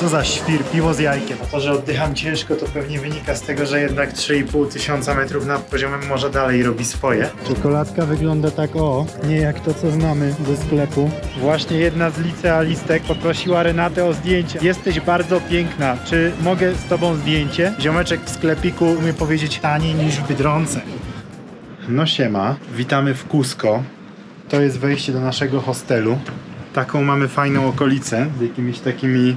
Co za świr, piwo z jajkiem. To, że oddycham ciężko, to pewnie wynika z tego, że jednak 3,5 tysiąca metrów nad poziomem morza dalej robi swoje. Czekoladka wygląda tak o, nie jak to, co znamy ze sklepu. Właśnie jedna z licealistek poprosiła Renatę o zdjęcie. Jesteś bardzo piękna. Czy mogę z tobą zdjęcie? Ziomeczek w sklepiku umie powiedzieć taniej niż w Biedronce. No siema, witamy w Cusco. To jest wejście do naszego hostelu. Taką mamy fajną okolicę z jakimiś takimi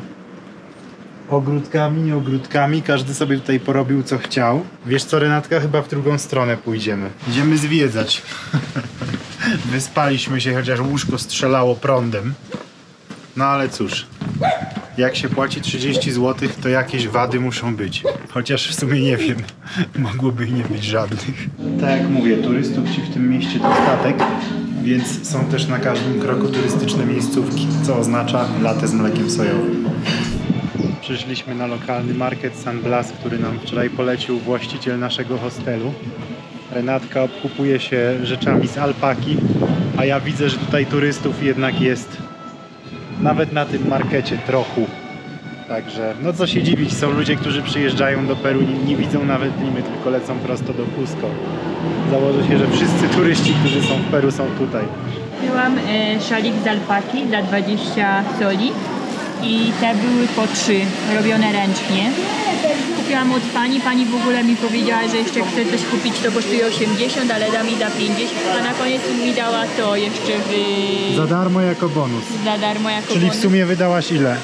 ogródkami, ogródkami. Każdy sobie tutaj porobił co chciał. Wiesz co, Renatka, chyba w drugą stronę pójdziemy. Idziemy zwiedzać. Wyspaliśmy się, chociaż łóżko strzelało prądem. No ale cóż, jak się płaci 30 zł, to jakieś wady muszą być. Chociaż w sumie nie wiem, mogłoby nie być żadnych. Tak jak mówię, turystów ci w tym mieście dostatek, więc są też na każdym kroku turystyczne miejscówki, co oznacza latę z mlekiem sojowym. Przyszliśmy na lokalny market San Blas, który nam wczoraj polecił właściciel naszego hostelu. Renatka obkupuje się rzeczami z alpaki, a ja widzę, że tutaj turystów jednak jest nawet na tym markecie trochę. Także, no co się dziwić, są ludzie, którzy przyjeżdżają do Peru, nie, nie widzą nawet limy, tylko lecą prosto do Cusco. Założę się, że wszyscy turyści, którzy są w Peru są tutaj. Kupiłam e, szalik z alpaki za 20 soli i te były po 3, robione ręcznie. Kupiłam od pani, pani w ogóle mi powiedziała, że jeszcze chce coś kupić, to kosztuje 80, ale da mi za 50, a na koniec mi dała to jeszcze w, Za darmo jako bonus. za darmo jako Czyli w bonus. sumie wydałaś ile? E,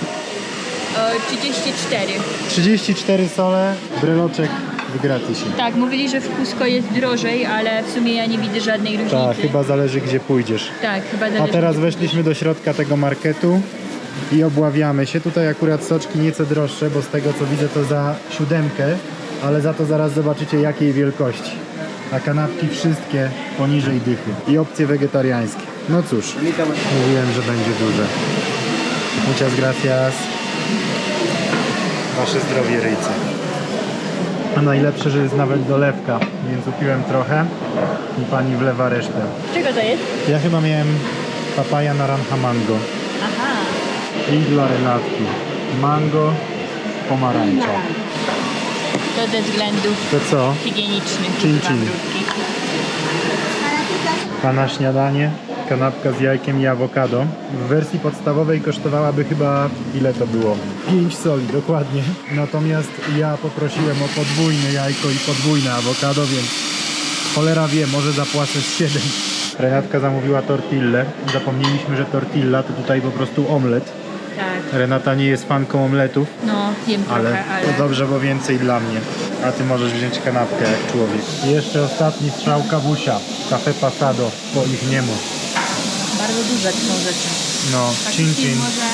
34. 34 sole, bryloczek w gratisie. Tak, mówili, że w Cusco jest drożej, ale w sumie ja nie widzę żadnej różnicy. Tak, chyba zależy gdzie pójdziesz. Tak, chyba A zależy. teraz weszliśmy do środka tego marketu i obławiamy się. Tutaj akurat soczki nieco droższe, bo z tego co widzę to za siódemkę, ale za to zaraz zobaczycie jakiej wielkości. A kanapki wszystkie poniżej dychy. I opcje wegetariańskie. No cóż, mówiłem, że będzie duże. Muchas gracias. Wasze zdrowie ryjce. A najlepsze, że jest nawet dolewka, więc upiłem trochę i pani wlewa resztę. Czego to jest? Ja chyba miałem papaja naranja mango Aha. I dla mango pomarańcza. To ze względów To co? higienicznych. Chin chin. A na śniadanie kanapka z jajkiem i awokado. W wersji podstawowej kosztowałaby chyba ile to było? 5 soli, dokładnie. Natomiast ja poprosiłem o podwójne jajko i podwójne awokado, więc cholera wie, może zapłacę z 7. Renatka zamówiła tortillę. Zapomnieliśmy, że tortilla to tutaj po prostu omlet. Renata nie jest fanką omletów, No, wiem ale trochę, ale... to dobrze, bo więcej dla mnie. A ty możesz wziąć kanapkę jak człowiek. I jeszcze ostatni strzał kawusia. Cafe Pasado, po ich niemu. Bardzo duże są rzeczy. No, Faktycznie chin. może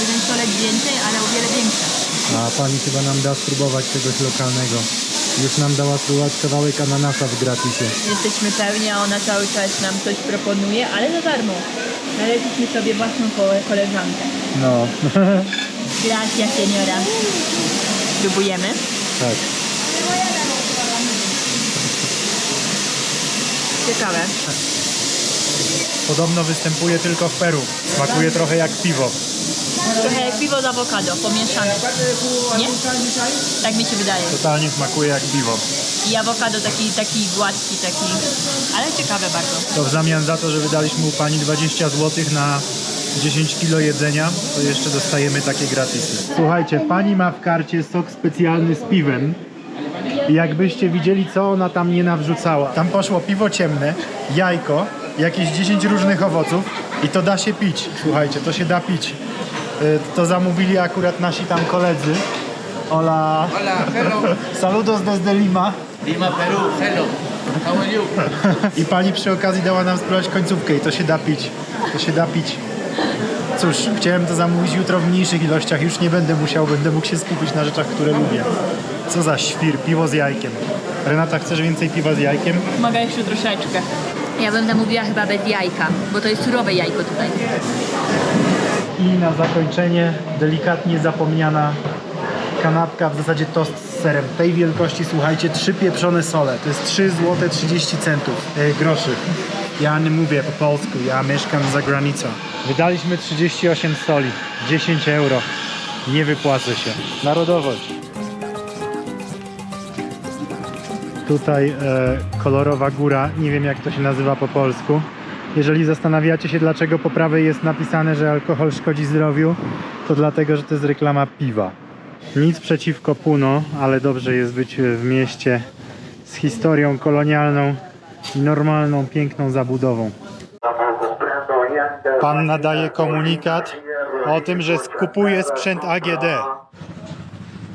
jeden stolek więcej, ale o wiele większe. A pani chyba nam da spróbować czegoś lokalnego. Już nam dała spróbować kawałek ananasa w gratisie. Jesteśmy pełni, a ona cały czas nam coś proponuje, ale za darmo. Znaleźliśmy sobie własną ko- koleżankę. No, Gracias, seniora. Spróbujemy. tak. Ciekawe. Podobno występuje tylko w Peru. Smakuje trochę jak piwo. Trochę jak piwo z awokado, pomieszane. Nie? Tak mi się wydaje. Totalnie smakuje jak piwo. I awokado taki, taki gładki, taki... Ale ciekawe bardzo. To w zamian za to, że wydaliśmy u pani 20 zł na 10 kilo jedzenia, to jeszcze dostajemy takie gratisy. Słuchajcie, pani ma w karcie sok specjalny z piwem. I jakbyście widzieli, co ona tam nie nawrzucała. Tam poszło piwo ciemne, jajko, jakieś 10 różnych owoców i to da się pić. Słuchajcie, to się da pić. Y, To zamówili akurat nasi tam koledzy. Hola. Hola, hello. Saludos desde Lima. Lima, Peru, hello. How are you? I pani przy okazji dała nam spróbować końcówkę i to się da pić. To się da pić. Cóż, chciałem to zamówić jutro w mniejszych ilościach, już nie będę musiał, będę mógł się skupić na rzeczach, które lubię. Co za świr, piwo z jajkiem. Renata, chcesz więcej piwa z jajkiem? Mogę jeszcze troszeczkę. Ja bym zamówiła chyba bez jajka, bo to jest surowe jajko tutaj. I na zakończenie delikatnie zapomniana kanapka, w zasadzie tost z serem. Tej wielkości, słuchajcie, trzy pieprzone sole. To jest 3 zł 30 centów, e, groszy. Ja nie mówię po polsku, ja mieszkam za granicą. Wydaliśmy 38 soli, 10 euro. Nie wypłaca się. Narodowość. Tutaj e, kolorowa góra, nie wiem jak to się nazywa po polsku. Jeżeli zastanawiacie się, dlaczego po prawej jest napisane, że alkohol szkodzi zdrowiu, to dlatego, że to jest reklama piwa. Nic przeciwko Puno, ale dobrze jest być e, w mieście z historią kolonialną i normalną, piękną zabudową. Pan nadaje komunikat o tym, że skupuje sprzęt AGD.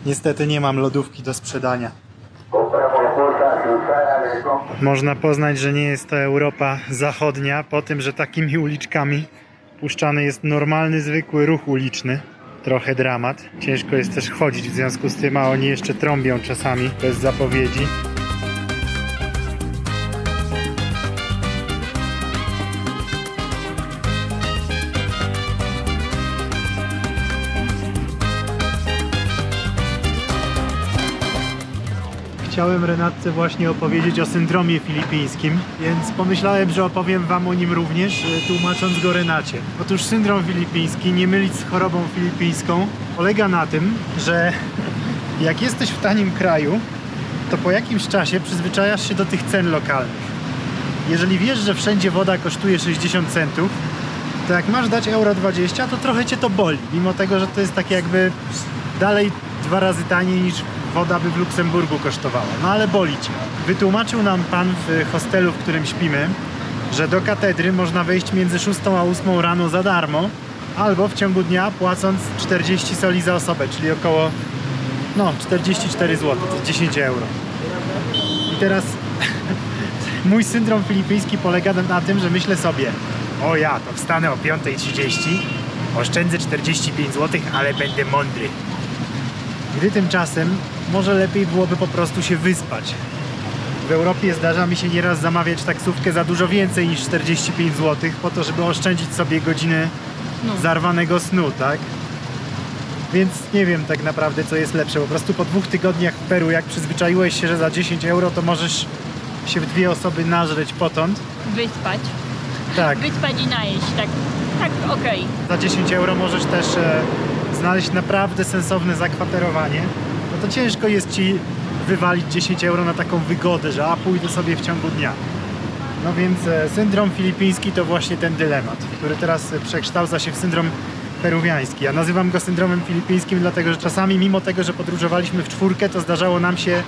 Niestety nie mam lodówki do sprzedania. Można poznać, że nie jest to Europa zachodnia po tym, że takimi uliczkami puszczany jest normalny, zwykły ruch uliczny. Trochę dramat. Ciężko jest też chodzić w związku z tym, a oni jeszcze trąbią czasami bez zapowiedzi. Chciałem Renatce właśnie opowiedzieć o syndromie filipińskim, więc pomyślałem, że opowiem Wam o nim również, e, tłumacząc go Renacie. Otóż syndrom filipiński, nie mylić z chorobą filipińską, polega na tym, że jak jesteś w tanim kraju, to po jakimś czasie przyzwyczajasz się do tych cen lokalnych. Jeżeli wiesz, że wszędzie woda kosztuje 60 centów, to jak masz dać euro 20, to trochę cię to boli, mimo tego, że to jest takie jakby dalej dwa razy taniej niż woda by w Luksemburgu kosztowała. No ale boli cię. Wytłumaczył nam pan w hostelu, w którym śpimy, że do katedry można wejść między 6 a 8 rano za darmo, albo w ciągu dnia płacąc 40 soli za osobę, czyli około no 44 zł, to jest 10 euro. I teraz mój syndrom filipiński polega na tym, że myślę sobie, o ja, to wstanę o 5.30, oszczędzę 45 zł, ale będę mądry. Gdy tymczasem może lepiej byłoby po prostu się wyspać. W Europie zdarza mi się nieraz zamawiać taksówkę za dużo więcej niż 45 zł, po to, żeby oszczędzić sobie godziny No. zarwanego snu, tak? Więc nie wiem tak naprawdę, co jest lepsze. Po prostu po dwóch tygodniach w Peru, jak przyzwyczaiłeś się, że za 10 euro to możesz się w dwie osoby nażreć potąd. Wyspać. Tak, Wyspać i najeść, tak. Tak, okej. za 10 euro możesz też e, znaleźć naprawdę sensowne zakwaterowanie. No to ciężko jest ci wywalić 10 euro na taką wygodę, że a pójdę sobie w ciągu dnia. No więc e, syndrom filipiński to właśnie ten dylemat, który teraz e, przekształca się w syndrom peruwiański. Ja nazywam go syndromem filipińskim, dlatego że czasami mimo tego, że podróżowaliśmy w czwórkę, to zdarzało nam się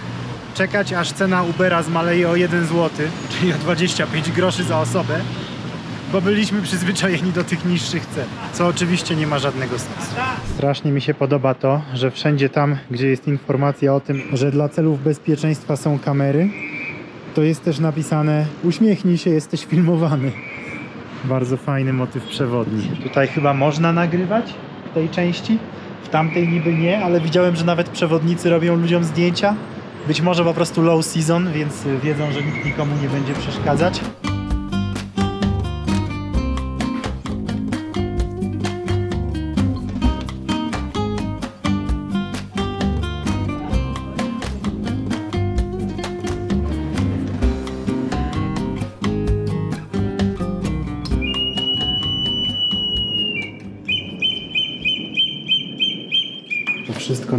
czekać, aż cena Ubera zmaleje o 1 zł, czyli o 25 groszy za osobę, bo byliśmy przyzwyczajeni do tych niższych cen, co oczywiście nie ma żadnego sensu. Strasznie mi się podoba to, że wszędzie tam, gdzie jest informacja o tym, że dla celów bezpieczeństwa są kamery, to jest też napisane uśmiechnij się, jesteś filmowany. Bardzo fajny motyw przewodni. Tutaj chyba można nagrywać w tej części, w tamtej niby nie, ale widziałem, że nawet przewodnicy robią ludziom zdjęcia. Być może po prostu low season, więc wiedzą, że nikt nikomu nie będzie przeszkadzać.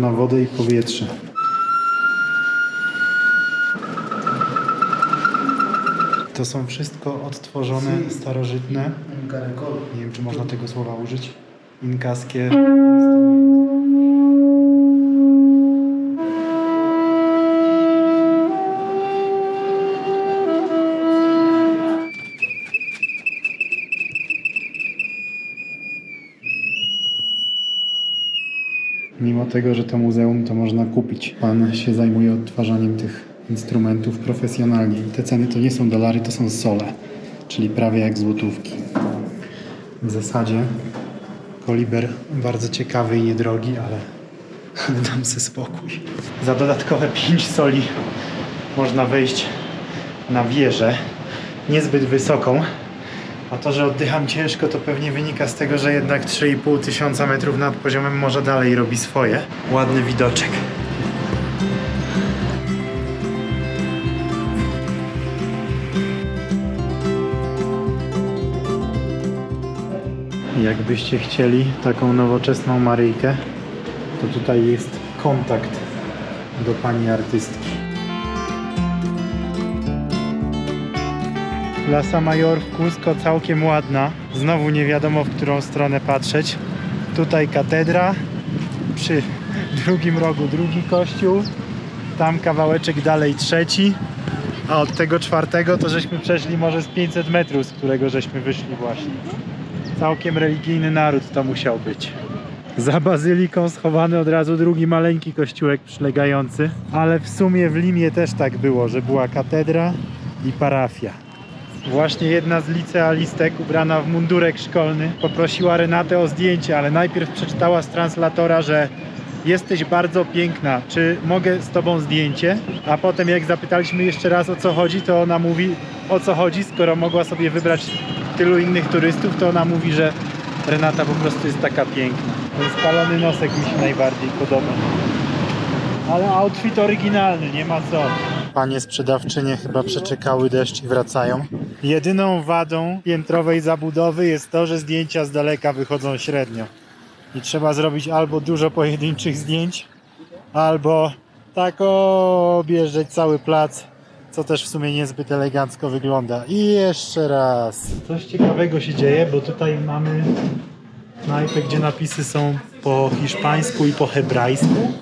Na wodę i powietrze. To są wszystko odtworzone, starożytne. Nie wiem, czy można tego słowa użyć. Inkaskie. Tego, że to muzeum, to można kupić. Pan się zajmuje odtwarzaniem tych instrumentów profesjonalnie. I te ceny to nie są dolary, to są sole, czyli prawie jak złotówki. W zasadzie koliber bardzo ciekawy i niedrogi, ale, dam sobie spokój. Za dodatkowe 5 soli można wejść na wieżę, niezbyt wysoką. A to, że oddycham ciężko, to pewnie wynika z tego, że jednak 3,5 tysiąca metrów nad poziomem morza dalej robi swoje. Ładny widoczek. Jakbyście chcieli taką nowoczesną Maryjkę, to tutaj jest kontakt do pani artystki. Plaza Mayor w Cusco całkiem ładna. Znowu nie wiadomo w którą stronę patrzeć. Tutaj katedra, przy drugim rogu drugi kościół, tam kawałeczek dalej trzeci, a od tego czwartego to żeśmy przeszli może z 500 metrów, z którego żeśmy wyszli właśnie. Całkiem religijny naród to musiał być. Za bazyliką schowany od razu drugi maleńki kościółek przylegający, ale w sumie w Limie też tak było, że była katedra i parafia. Właśnie jedna z licealistek ubrana w mundurek szkolny poprosiła Renatę o zdjęcie, ale najpierw przeczytała z translatora, że jesteś bardzo piękna, czy mogę z tobą zdjęcie? A potem jak zapytaliśmy jeszcze raz o co chodzi, to ona mówi o co chodzi, skoro mogła sobie wybrać tylu innych turystów, to ona mówi, że Renata po prostu jest taka piękna. Spalony nosek mi się najbardziej podoba. Ale outfit oryginalny, nie ma co. Panie sprzedawczynie chyba przeczekały deszcz i wracają. Jedyną wadą piętrowej zabudowy jest to, że zdjęcia z daleka wychodzą średnio. I trzeba zrobić albo dużo pojedynczych zdjęć, albo tak objeżdżać cały plac, co też w sumie niezbyt elegancko wygląda. I jeszcze raz. Coś ciekawego się dzieje, bo tutaj mamy knajpę, gdzie napisy są po hiszpańsku i po hebrajsku.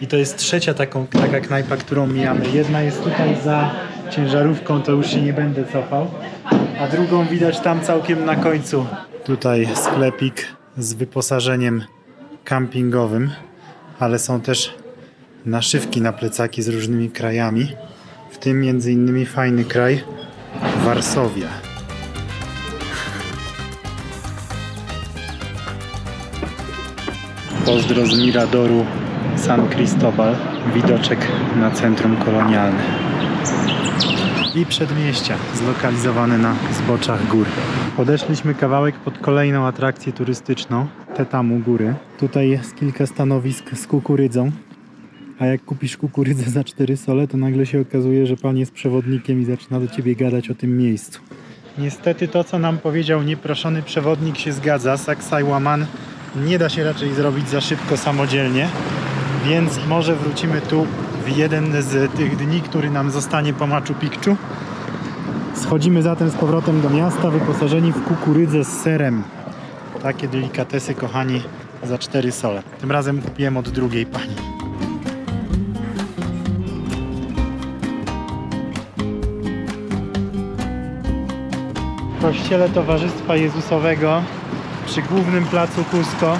I to jest trzecia taką, taka knajpa, którą mijamy. Jedna jest tutaj za ciężarówką, to już się nie będę cofał. A drugą widać tam całkiem na końcu. Tutaj sklepik z wyposażeniem campingowym, ale są też naszywki na plecaki z różnymi krajami. W tym między innymi fajny kraj Warsowia. Pozdro z Miradoru San Cristobal. Widoczek na centrum kolonialne. I przedmieścia zlokalizowane na zboczach gór. Podeszliśmy kawałek pod kolejną atrakcję turystyczną, Tetamu Góry. Tutaj jest kilka stanowisk z kukurydzą. A jak kupisz kukurydzę za 4 sole, to nagle się okazuje, że pan jest przewodnikiem i zaczyna do ciebie gadać o tym miejscu. Niestety to, co nam powiedział nieproszony przewodnik się zgadza. Saksai Łaman nie da się raczej zrobić za szybko samodzielnie, więc może wrócimy tu w jeden z tych dni, który nam zostanie po Machu Picchu. Schodzimy zatem z powrotem do miasta, wyposażeni w kukurydzę z serem. Takie delikatesy, kochani, za 4 sole. Tym razem kupiłem od drugiej pani. W kościele Towarzystwa Jezusowego przy głównym placu Cusco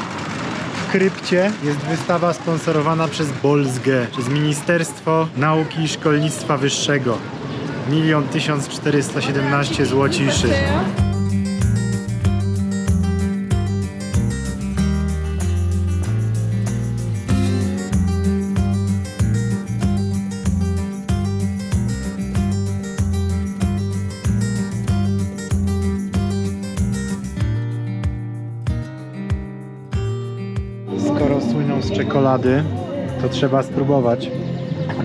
w krypcie jest wystawa sponsorowana przez Bolsgę, przez Ministerstwo Nauki i Szkolnictwa Wyższego. Milion tysiąc czterysta siedemnaście złociszy. To trzeba spróbować.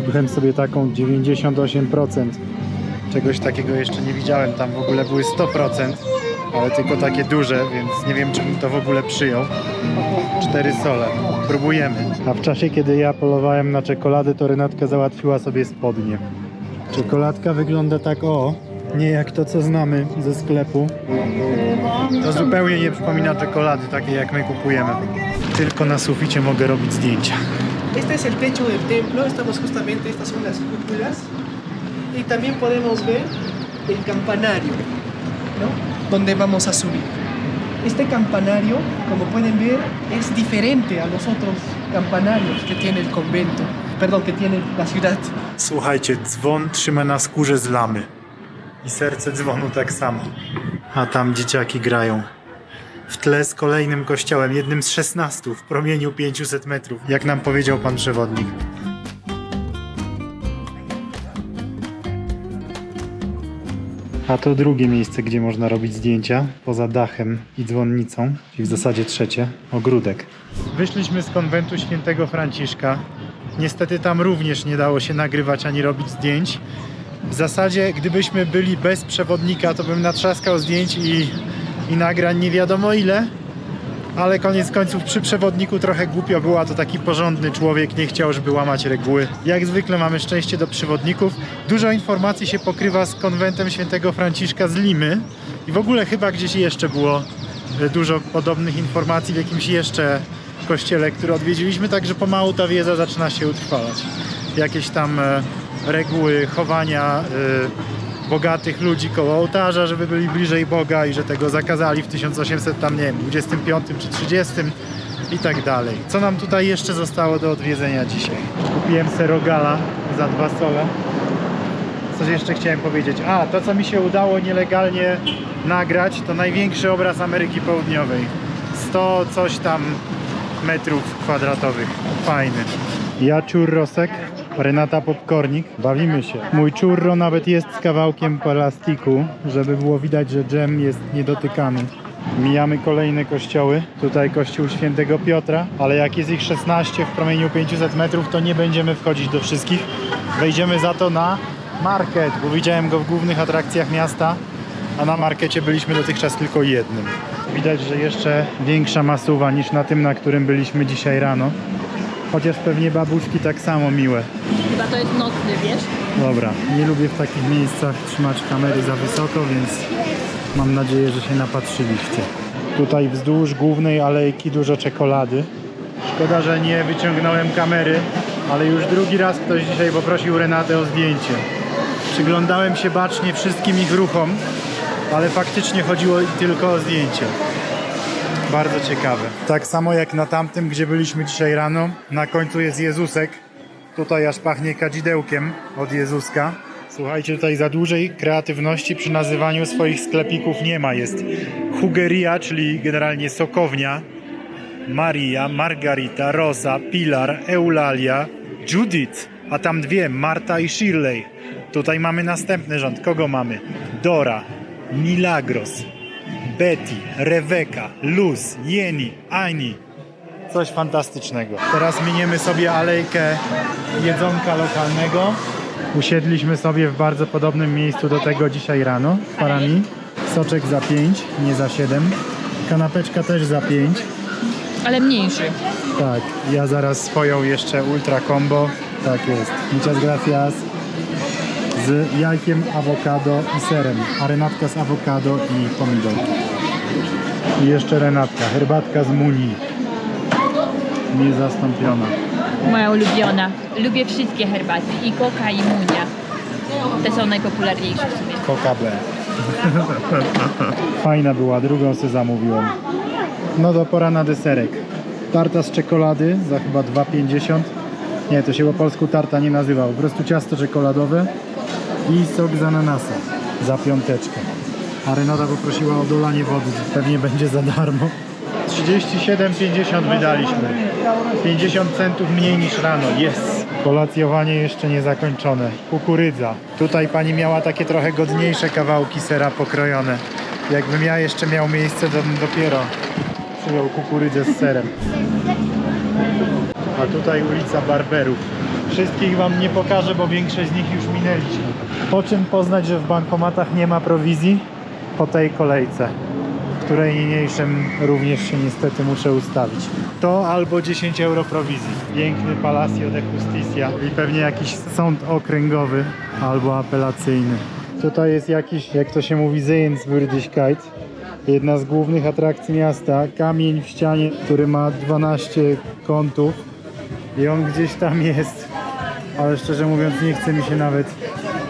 Byłem sobie taką 98%. Czegoś takiego jeszcze nie widziałem. Tam w ogóle były 100%, ale tylko takie duże, więc nie wiem, czy bym to w ogóle przyjął. Cztery sole. Próbujemy. A w czasie, kiedy ja polowałem na czekoladę, to Renatka załatwiła sobie spodnie. Czekoladka wygląda tak o, nie jak to, co znamy ze sklepu. To zupełnie nie przypomina czekolady, takiej jak my kupujemy. Tylko na suficie mogę robić zdjęcia. Este es el techo del templo, estamos justamente, estas son las cúpulas. Y también podemos ver el campanario, ¿no? Donde vamos a subir. Este campanario, como pueden ver, es diferente a los otros campanarios que tiene el convento, perdón, que tiene la ciudad. Słuchajcie, dzwon trzyma na skórze z lamy. I serce dzwonu tak samo. A tam dzieciaki grają. W tle z kolejnym kościołem, jednym z 16 w promieniu 500 metrów, jak nam powiedział pan przewodnik. A to drugie miejsce, gdzie można robić zdjęcia, poza dachem i dzwonnicą, czyli w zasadzie trzecie, ogródek. Wyszliśmy z konwentu świętego Franciszka. Niestety tam również nie dało się nagrywać ani robić zdjęć. W zasadzie, gdybyśmy byli bez przewodnika, to bym natrzaskał zdjęć i, i nagrań nie wiadomo ile, Ale koniec końców przy przewodniku trochę głupio było, a to taki porządny człowiek, nie chciał, żeby łamać reguły. Jak zwykle mamy szczęście do przewodników. Dużo informacji się pokrywa z konwentem świętego Franciszka z Limy i w ogóle chyba gdzieś jeszcze było e, dużo podobnych informacji w jakimś jeszcze kościele, który odwiedziliśmy, także pomału ta wiedza zaczyna się utrwalać. Jakieś tam e, reguły chowania e, bogatych ludzi koło ołtarza, żeby byli bliżej Boga i że tego zakazali w 1800 tam nie wiem, 25 czy 30 i tak dalej. Co nam tutaj jeszcze zostało do odwiedzenia dzisiaj? Kupiłem serogala za dwa sole. Coś jeszcze chciałem powiedzieć. A, to co mi się udało nielegalnie nagrać, to największy obraz Ameryki Południowej. 100 coś tam metrów kwadratowych. Fajny. Ja churrosek, Renata Popcornik. Bawimy się. Mój churro nawet jest z kawałkiem plastiku, żeby było widać, że dżem jest niedotykany. Mijamy kolejne kościoły. Tutaj kościół świętego Piotra, ale jak jest ich 16 w promieniu 500 metrów, to nie będziemy wchodzić do wszystkich. Wejdziemy za to na market, bo widziałem go w głównych atrakcjach miasta, a na markecie byliśmy dotychczas tylko jednym. Widać, że jeszcze większa masuwa niż na tym, na którym byliśmy dzisiaj rano. Chociaż pewnie babuszki tak samo miłe. Chyba to jest nocny, wiesz? Dobra, nie lubię w takich miejscach trzymać kamery za wysoko, więc mam nadzieję, że się napatrzyliście. Tutaj wzdłuż głównej alejki dużo czekolady. Szkoda, że nie wyciągnąłem kamery, ale już drugi raz ktoś dzisiaj poprosił Renatę o zdjęcie. Przyglądałem się bacznie wszystkim ich ruchom, ale faktycznie chodziło tylko o zdjęcie. Bardzo ciekawe. Tak samo jak na tamtym, gdzie byliśmy dzisiaj rano, na końcu jest Jezusek. Tutaj aż pachnie kadzidełkiem od Jezuska. Słuchajcie, tutaj za dłużej kreatywności przy nazywaniu swoich sklepików nie ma. Jest Hugeria, czyli generalnie sokownia, Maria, Margarita, Rosa, Pilar, Eulalia, Judith, a tam dwie, Marta i Shirley. Tutaj mamy następny rząd. Kogo mamy? Dora, Milagros, Betty, Rebeka, Luz, Jeni, Ani. Coś fantastycznego. Teraz miniemy sobie alejkę jedzonka lokalnego. Usiedliśmy sobie w bardzo podobnym miejscu do tego dzisiaj rano parami. Soczek za 5, nie za 7. Kanapeczka też za 5. Ale mniejszy. Tak, ja zaraz swoją jeszcze ultra combo. Tak jest. Muchas gracias. Z jajkiem, awokado i serem. A renatka z awokado i pomidor. I jeszcze renatka. Herbatka z muni. Niezastąpiona. Moja ulubiona. Lubię wszystkie herbaty. I koka, i munia. Te są najpopularniejsze w sumie. Coca B. Fajna była, drugą sobie zamówiłem. No to pora na deserek. Tarta z czekolady za chyba 2,50. Nie, to się po polsku tarta nie nazywa. Po prostu ciasto czekoladowe i sok z ananasa za piąteczkę. A Renata poprosiła o dolanie wody. Pewnie będzie za darmo. 37,50 wydaliśmy. 50 centów mniej niż rano. Jest. Kolacjowanie jeszcze nie zakończone. Kukurydza. Tutaj pani miała takie trochę godniejsze kawałki sera pokrojone. Jakbym ja jeszcze miał miejsce, to bym dopiero przyjął kukurydzę z serem. A tutaj ulica Barberów. Wszystkich wam nie pokażę, bo większość z nich już minęliśmy. Po czym poznać, że w bankomatach nie ma prowizji? Po tej kolejce której niniejszym również się niestety muszę ustawić. To albo 10 euro prowizji. Piękny Palacio de Justicia i pewnie jakiś sąd okręgowy albo apelacyjny. Tutaj jest jakiś, jak to się mówi, Sehenswürdigkeit. Jedna z głównych atrakcji miasta. Kamień w ścianie, który ma 12 kątów i on gdzieś tam jest. Ale szczerze mówiąc nie chce mi się nawet...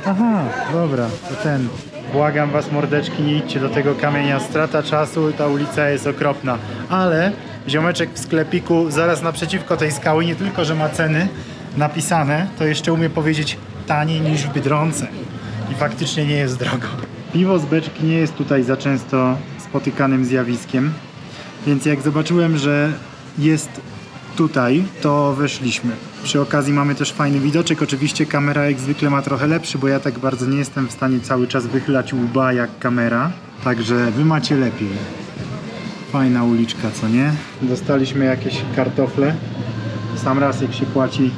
Aha, dobra, to ten. Błagam was mordeczki, nie idźcie do tego kamienia. Strata czasu, ta ulica jest okropna. Ale ziomeczek w sklepiku zaraz naprzeciwko tej skały nie tylko, że ma ceny napisane, to jeszcze umie powiedzieć taniej niż w Biedronce. I faktycznie nie jest drogo. Piwo z beczki nie jest tutaj za często spotykanym zjawiskiem. Więc jak zobaczyłem, że jest tutaj, to weszliśmy. Przy okazji mamy też fajny widoczek. Oczywiście kamera jak zwykle ma trochę lepszy, bo ja tak bardzo nie jestem w stanie cały czas wychylać łba jak kamera. Także wy macie lepiej. Fajna uliczka, co nie? Dostaliśmy jakieś kartofle. Sam raz jak się płaci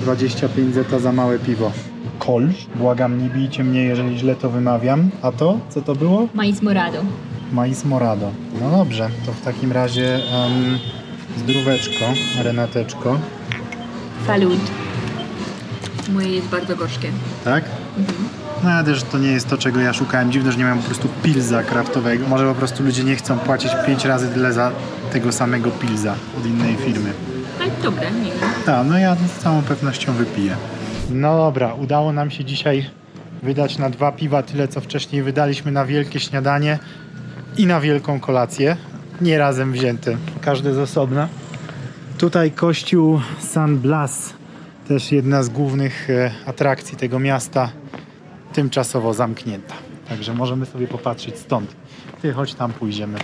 25 zeta za małe piwo. Kol. Błagam, nie bijcie mnie, jeżeli źle to wymawiam. A to? Co to było? Mais morado. Morado. No dobrze, to w takim razie um, zdróweczko, renateczko. Salut. Moje jest bardzo gorzkie. Tak? No ale też to nie jest to, czego ja szukałem. Dziwne, że nie mam po prostu pilza kraftowego. Może po prostu ludzie nie chcą płacić 5 razy tyle za tego samego pilza od innej firmy. Ale dobre, nie wiem. Tak, no ja z całą pewnością wypiję. No dobra, udało nam się dzisiaj wydać na dwa piwa tyle, co wcześniej wydaliśmy na wielkie śniadanie i na wielką kolację. Nie razem wzięte, każde z osobna. Tutaj kościół San Blas, też jedna z głównych e, atrakcji tego miasta, tymczasowo zamknięta. Także możemy sobie popatrzeć stąd. Ty, chodź tam pójdziemy.